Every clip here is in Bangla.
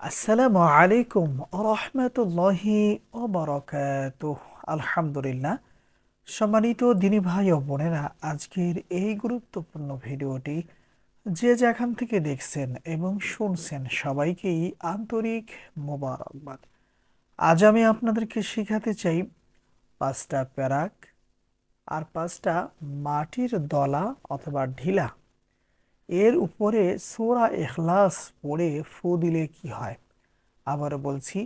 আসসালামু আলাইকুম রহমতুল্লাহি ওবরাকাত আলহামদুলিল্লাহ। সম্মানিত দিনী ভাই ও বোনেরা, আজকের এই গুরুত্বপূর্ণ ভিডিওটি যে যেখান থেকে দেখছেন এবং শুনছেন সবাইকেই আন্তরিক মোবারকবাদ। আজ আমি আপনাদেরকে শেখাতে চাই পাঁচটা প্যারাক আর পাঁচটা মাটির দলা অথবা ঢিলা। এর উপরে সোরা এখলাস পড়ে ফু দিলে কি হয়? আবার বলছি,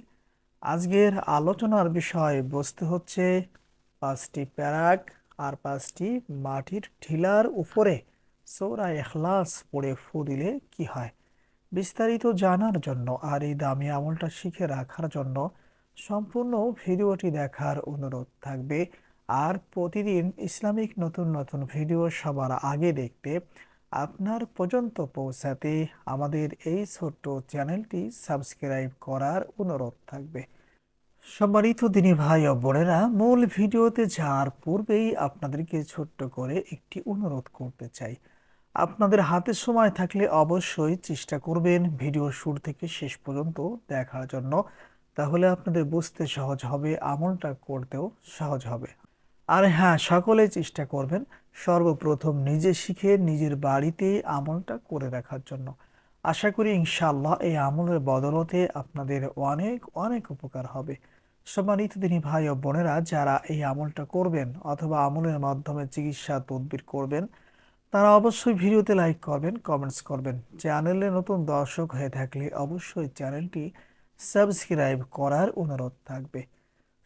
আজকের আলোচনার বিষয় বস্তু হচ্ছে পাঁচটি প্যারাক আর পাঁচটি মাটির ঢিলার উপরে সূরা এখলাস পড়ে ফু দিলে কি হয়? বিস্তারিত জানার জন্য আর এই দামি আমলটা শিখে রাখার জন্য সম্পূর্ণ ভিডিওটি দেখার অনুরোধ থাকবে। আর প্রতিদিন ইসলামিক নতুন নতুন ভিডিও সবার আগে দেখতে আপনার পর্যন্ত পৌঁছাতে আমাদের এই ছোট্ট চ্যানেলটি সাবস্ক্রাইব করার অনুরোধ থাকবে। সম্মানিত দিনী ভাই ও বোনেরা, মূল ভিডিওতে যাওয়ার পূর্বেই আপনাদেরকে ছোট্ট করে একটি অনুরোধ করতে চাই। আপনাদের হাতে সময় থাকলে অবশ্যই চেষ্টা করবেন ভিডিও শুরু থেকে শেষ পর্যন্ত দেখার জন্য, তাহলে আপনাদের বুঝতে সহজ হবে, আমলটা করতেও সহজ হবে। আর হ্যাঁ সকলে চেষ্টা করবেন সর্বপ্রথম নিজে শিখে নিজের বাড়িতে আমলটা করে রাখার জন্য। আশা করি ইনশাআল্লাহ এই আমলের বদলতে আপনাদের অনেক অনেক উপকার হবে। সম্মানিত দিনী ভাই ও বোনেরা, যারা এই আমলটা করবেন অথবা আমলের মাধ্যমে চিকিৎসা তদবির করবেন, তারা অবশ্যই ভিডিওতে লাইক করবেন, কমেন্টস করবেন। চ্যানেলে নতুন দর্শক হয়ে থাকলে অবশ্যই চ্যানেলটি সাবস্ক্রাইব করার অনুরোধ থাকবে।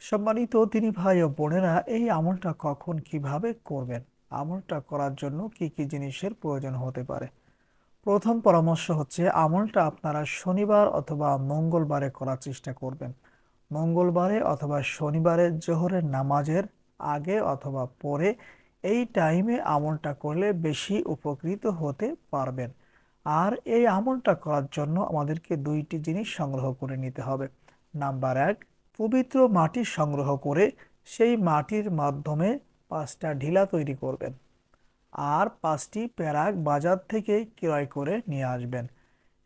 সম্মানিত তিনি ভাই ও বোনেরা, এই আমলটা কখন কীভাবে করবেন? আমলটা করার জন্য কি কি জিনিসের প্রয়োজন হতে পারে? প্রথম পরামর্শ হচ্ছে, আমলটা আপনারা শনিবার অথবা মঙ্গলবারে করার চেষ্টা করবেন। মঙ্গলবারে অথবা শনিবারে জোহরের নামাজের আগে অথবা পরে এই টাইমে আমলটা করলে বেশি উপকৃত হতে পারবেন। আর এই আমলটা করার জন্য আমাদেরকে দুইটি জিনিস সংগ্রহ করে নিতে হবে। নাম্বার এক পবিত্র মাটি সংগ্রহ করে সেই মাটির মাধ্যমে পাঁচটা ঢিলা তৈরি করবেন আর পাঁচটি প্যারাক বাজার থেকে ক্রয় করে নিয়ে আসবেন।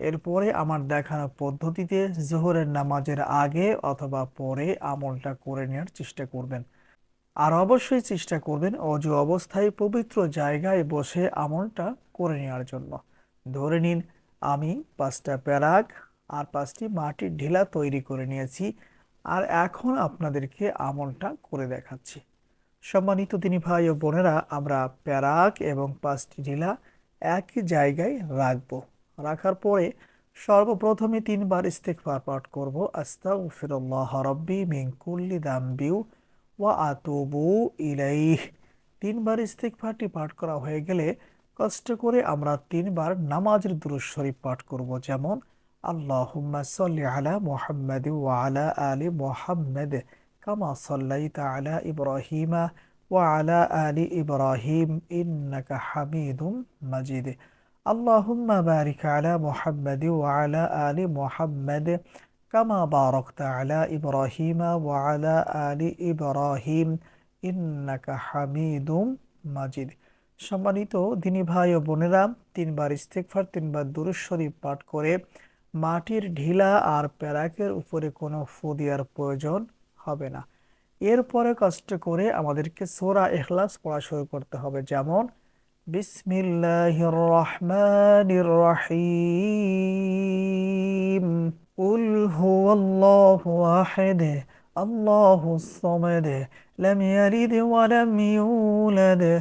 এরপরে আমার দেখানো পদ্ধতিতে জোহরের নামাজের আগে অথবা পরে আমলটা করে নেওয়ার চেষ্টা করবেন। আর অবশ্যই চেষ্টা করবেন অজু অবস্থায় পবিত্র জায়গায় বসে আমলটা করে নেওয়ার জন্য। ধরে নিন, আমি পাঁচটা প্যারাক আর পাঁচটি মাটির ঢিলা তৈরি করে নিয়েছি। আর এখন আপনাদেরকে আমলটা করে দেখাচ্ছি। সম্মানিত তিনি ভাই ও বোনেরা, আমরা প্যারাক এবং পাঁচটি ঢিলা একই জায়গায় রাখব। রাখার পরে সর্বপ্রথমে তিনবার ইস্তেগফার পাঠ করব। আস্তাগফিরুল্লাহ রাব্বি মিন কুল্লি দামবিউ ওয়া আতুবু ইলাইহ। তিনবার ইস্তেগফারটি পাঠ করা হয়ে গেলে কষ্ট করে আমরা তিনবার নামাজের দুরূদ শরীফ পাঠ করব। যেমন আল্লাহুম্মা সাল্লি আলা মুহাম্মাদ ওয়া আলা মুহাম্মাদ কামা সাল্লাইতা আলা ইব্রাহিমা ওয়া আলা আলি ইব্রাহিম ইন্নাকা হামিদুম মাজিদ আল্লাহুম্মা বারিক আলা মুহাম্মাদ ওয়া বারাকতা আলা ইব্রাহিমা ওয়া আলা আলি ইব্রাহিম ইন্নাকা হামিদুম মাজিদ সম্মানিত দিনী ভাই ও বোনেরা, তিনবার ইস্তেগফার, তিনবার দুরূদ শরীফ পাঠ করে মাটির ঢিলা আর প্যারাকের উপরে কোনো ফুদিয়ার প্রয়োজন হবে না। এরপরে কষ্ট করে আমাদেরকে সোরা এখলাস পড়া শুরু করতে হবে। যেমন, বিসমিল্লাহির রহমানির রহিম। উল হুয়াল্লাহু আহাদ আল্লাহুস সামাদ, লাম ইয়ালিদ ওয়া লাম ইউলাদ।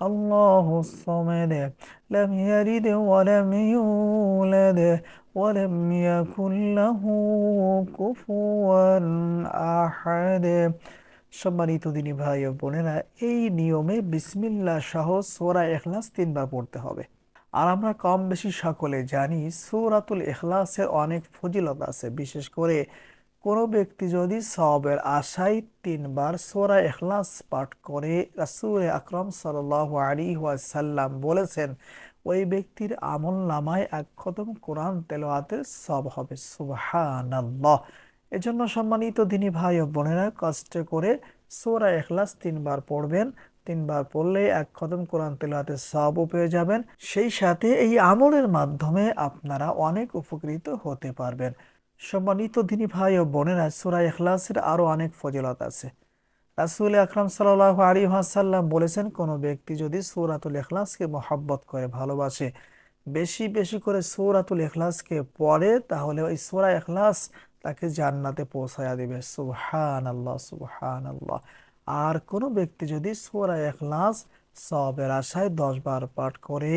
الله الصمد لم يلد ولم يولد ولم يكن له كفوا أحد সম্মানিত দিনী ভাই ও বোনেরা এই নিয়মে বিসমিল্লাহ সহ সোরা এখলাস তিনবার পড়তে হবে আর আমরা কম বেশি সকলে জানি সূরাতুল ইখলাসের অনেক ফজিলত আছে বিশেষ করে কোনো ব্যক্তি যদি সবের আশায় তিনবার সোরা এখলাস পাঠ করে রাসূল আকরাম সাল্লাল্লাহু আলাইহি ওয়াসাল্লাম বলেছেন, ওই ব্যক্তির আমল নামায় এক খতম কোরআন তেলাওয়াতের সব হবে। সুবহানাল্লাহ। এজন্য সম্মানিত দিনী ভাই ও বোনেরা, কষ্ট করে সোরা এখলাস তিনবার পড়বেন। তিনবার পড়লে এক খতম কোরআন তেলাওয়াতের সবও পেয়ে যাবেন। সেই সাথে এই আমলের মাধ্যমে আপনারা অনেক উপকৃত হতে পারবেন। সম্মানিত দিনী ভাই ও বোনেরা, সূরা ইখলাসের আরও অনেক ফজিলত আছে। রাসূল আকরাম সাল্লাল্লাহু আলাইহি ওয়াসাল্লাম বলেছেন, কোনো ব্যক্তি যদি সূরাতুল এখলাসকে মহব্বত করে, ভালোবাসে, বেশি বেশি করে সূরাতুল এখলাসকে পড়ে, তাহলে ওই সূরা এখলাস তাকে জান্নাতে পৌঁছায়া দিবে। সুবহানাল্লাহ সুবহানাল্লাহ। আর কোনো ব্যক্তি যদি সূরা এখলাস সবের আশায় দশ বার পাঠ করে,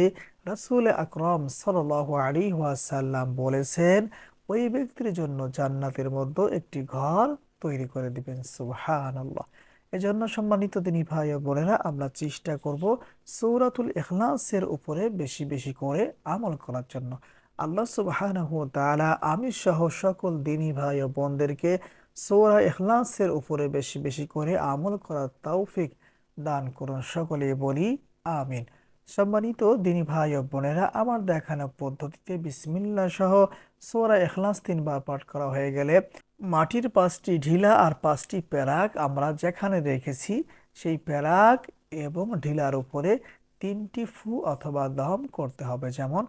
রাসূল আকরাম সাল্লাল্লাহু আলাইহি ওয়াসাল্লাম বলেছেন ওই ব্যক্তির জন্য জান্নাতের মধ্যে একটি ঘর তৈরি করে দিবেন, সুবহানাল্লাহ। এজন্য সম্মানিত দিনী ভাই বোনেরা, আমরা চেষ্টা করব সূরাতুল ইখলাসের উপরে বেশি বেশি করে আমল করার জন্য। আল্লাহ সুবহানাহু তাআলা আমি সহ সকল দিনী ভাই ও বোনদেরকে সূরা ইখলাসের উপরে বেশি বেশি করে আমল করার তৌফিক দান করুন। সকলে বলি, আমিন। সম্মানিত দিনী ভাই ও বোনেরা, আমার দেখানো পদ্ধতিতে বিসমিল্লা সহ সূরা ইখলাস তিনবার পাঠ করা হয়ে গেলে মাটির পাঁচটি ঢিলা আর পাঁচটি প্যারাক আমরা যেখানে রেখেছি, সেই প্যারাক এবং ঢিলার উপরে তিনটি ফু অথবা দম করতে হবে। যেমন,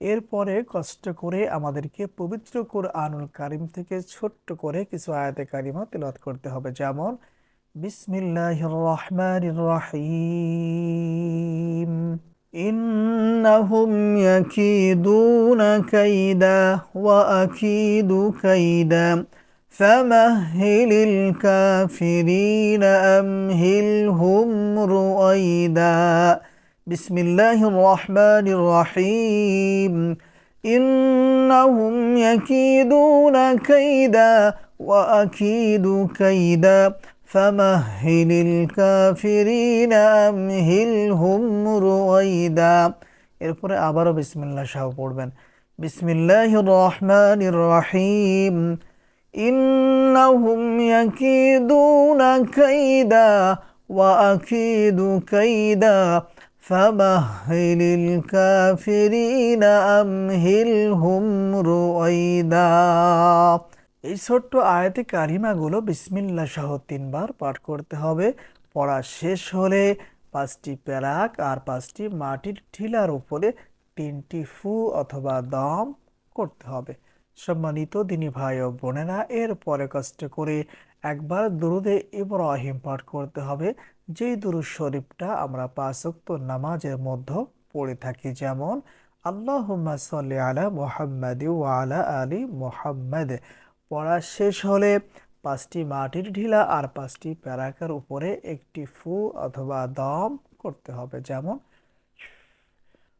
এরপরে কষ্ট করে আমাদেরকে পবিত্র কোরআনুল কারিম থেকে ছোট্ট করে কিছু আয়াতে কারিমা তেলাওয়াত করতে হবে। যেমন بسم الله الرحمن الرحيم. إنهم يكيدون كيدا وأكيد كيدا. فمهل الكافرين أمهلهم رؤيدا. بسم الله الرحمن الرحيم. إنهم يكيدون كيدا وأكيد كيدا. فمهل الكافرين أمهلهم رويدا এরপরে আবারও বিসমিল্লাহ সহ পড়বেন বিসমিল্লাহির রহমানির রহিম إنهم يكيدون كيدا وأكيد كيدا فمهل الكافرين أمهلهم رويدا এই ছোট্ট আয়াতে কারিমাগুলো বিসমিল্লাহ সহ তিনবার পাঠ করতে হবে। পড়া শেষ হলে পাঁচটি প্যারাক আর পাঁচটি মাটির ঠিলার উপরে তিনটি ফু অথবা দম করতে হবে। সম্মানিত দিনী ভাই ও বোনেরা, এর পরে কষ্ট করে একবার দুরুদে ইব্রাহিম পাঠ করতে হবে। যেই দুরুদ শরীফটা আমরা পাঁচ ওয়াক্ত নামাজের মধ্যে পড়ে থাকি, যেমন, আল্লাহুম্মা সাল্লি আলা মুহাম্মাদ ওয়ালা আলি মুহাম্মাদ। পড়া শেষ হলে পাঁচটি মাটির ঢিলা আর পাঁচটি প্যারাকার উপরে একটি ফু অথবা দম করতে হবে। যেমন,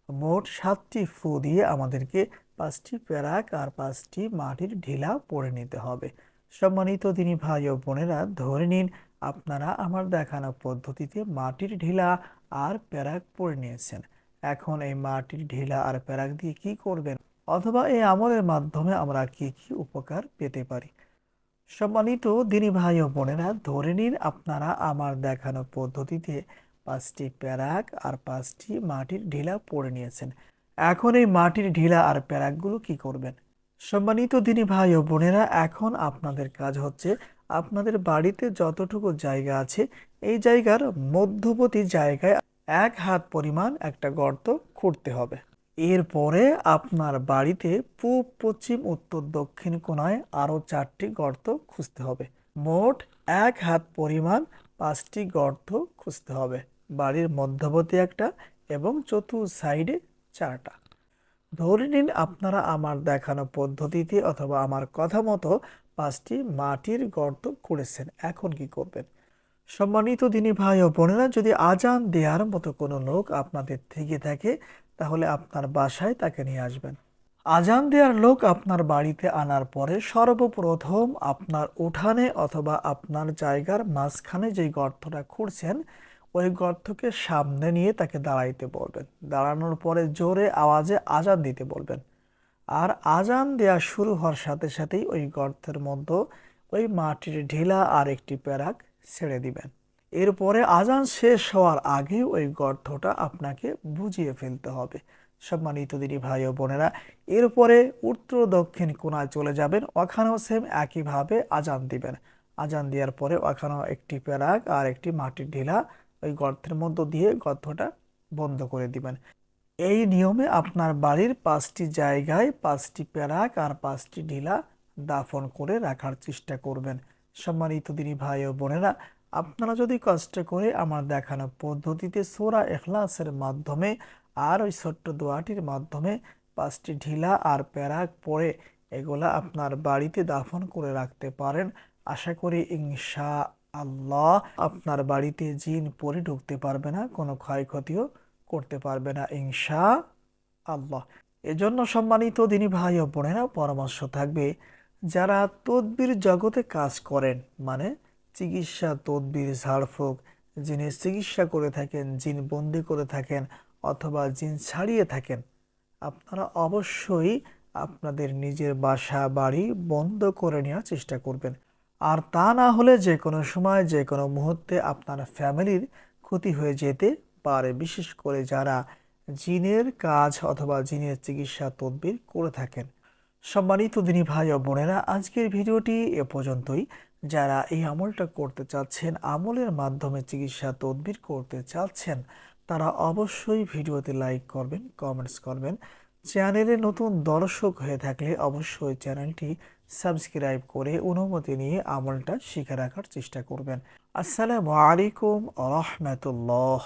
মোট সাতটি ফু দিয়ে আমাদেরকে পাঁচটি প্যারাক আর পাঁচটি মাটির ঢিলা পরে নিতে হবে। সম্মানিত তিনি ভাই ও বোনেরা, ধরে নিন আপনারা আমার দেখানো পদ্ধতিতে মাটির ঢিলা আর প্যারাক পরে নিয়েছেন। এখন এই মাটির ঢিলা আর প্যারাক দিয়ে কি করবেন? অথবা এই আমলের মাধ্যমে আমরা কি কি উপকার পেতে পারি? সম্মানিত দিনী ভাই ও বোনেরা, ধরে নিন আপনারা আমার দেখানো পদ্ধতিতে পাঁচটি প্যারাক আর পাঁচটি মাটির ঢিলা পড়ে নিয়েছেন। এখন এই মাটির ঢিলা আর প্যারাকগুলো কি করবেন? সম্মানিত দিনী ভাই ও বোনেরা, এখন আপনাদের কাজ হচ্ছে আপনাদের বাড়িতে যতটুকু জায়গা আছে, এই জায়গার মধ্যবর্তী জায়গায় এক হাত পরিমাণ একটা গর্ত খুঁড়তে হবে। এরপরে আপনার বাড়িতে পূব, পশ্চিম, উত্তর, দক্ষিণ কোণায় আরও চারটি গর্ত খুঁজতে হবে। মোট এক হাত পরিমাণ পাঁচটি গর্ত খুঁজতে হবে। বাড়ির মধ্যবর্তী একটা এবং চতুর্থ সাইডে চারটা। ধরে নিন আপনারা আমার দেখানো পদ্ধতিতে অথবা আমার কথা মতো পাঁচটি মাটির গর্ত করেছেন এখন কি করবেন? সম্মানিত দিনী ভাই ও বোনেরা, যদি আজান দেওয়ার মতো কোনো লোক আপনাদের থেকে থাকে তাহলে আপনার বাসায় তাকে নিয়ে আসবেন। আজান দেওয়ার লোক আপনার বাড়িতে আনার পরে সর্বপ্রথম আপনার উঠানে অথবা আপনার জায়গার মাঝখানে যেই গর্তটা খুঁড়ছেন, ওই গর্তকে সামনে নিয়ে তাকে দাঁড়াইতে বলবেন। দাঁড়ানোর পরে জোরে আওয়াজে আজান দিতে বলবেন। আর আজান দেওয়া শুরু হওয়ার সাথে সাথেই ওই গর্তের মধ্যে ওই মাটির ঢিলা আর একটি প্যারাক ছেড়ে দিবেন। এরপরে আজান শেষ হওয়ার আগে ওই গর্তটা আপনাকে বুঝিয়ে ফেলতে হবে। সম্মানিত দিদি ভাই ও বোনেরা, এরপরে উত্তর দক্ষিণ কোণায় চলে যাবেন। ওখানেও সেম একইভাবে আজান দিবেন। আজান দেওয়ার পরে ওখানেও একটি প্যারাক আর একটি মাটির ঢিলা ওই গর্তের মধ্য দিয়ে গর্তটা বন্ধ করে দিবেন। এই নিয়মে আপনার বাড়ির পাঁচটি জায়গায় পাঁচটি প্যারাক আর পাঁচটি ঢিলা দাফন করে রাখার চেষ্টা করবেন। সম্মানিত দিনী ভাই ও বোনেরা আপনারা যদি কষ্ট করে আমার দেখানো পদ্ধতিতে সোরা এখলাসের মাধ্যমে আর ওই ছোট্ট দোয়াটির মাধ্যমে পাঁচটি ঢিলা আর প্যারাক পরে এগুলা আপনার বাড়িতে দাফন করে রাখতে পারেন, আশা করি ইনশা আল্লাহ আপনার বাড়িতে জিন পরে ঢুকতে পারবে না, কোনো ক্ষয়ক্ষতিও করতে পারবে না ইনশা আল্লাহ এজন্য সম্মানিত দিনী ভাই ও বোনেরা পরামর্শ থাকবে, যারা তদবির জগতে কাজ করেন মানে চিকিৎসা তদবির ঝাড়ফুঁক। জিনের চিকিৎসা করে থাকেন, জিন বন্দি করে থাকেন অথবা জিন ছাড়িয়ে থাকেন, আপনারা অবশ্যই আপনাদের নিজের বাসা, বাড়ি বন্ধ করে নেওয়ার চেষ্টা করবেন। আর তা না হলে যে কোনো সময়, যে কোনো মুহূর্তে আপনার ফ্যামিলির ক্ষতি হয়ে যেতে পারে, বিশেষ করে যারা জিনের কাজ অথবা জিনের চিকিৎসা তদবির করে থাকেন। সম্মানিত দিনী ভাই ও বোনেরা, আজকের ভিডিওটি এ পর্যন্তই। যারা এই আমলটা করতে চাচ্ছেন, আমলের মাধ্যমে চিকিৎসা তদবির করতে চাচ্ছেন, তারা অবশ্যই ভিডিওতে লাইক করবেন, কমেন্টস করবেন। চ্যানেলে নতুন দর্শক হয়ে থাকলে অবশ্যই চ্যানেলটি সাবস্ক্রাইব করে অনুমতি নিয়ে আমলটা শিখে রাখার চেষ্টা করবেন। আসসালামু আলাইকুম রহমতুল্লাহ।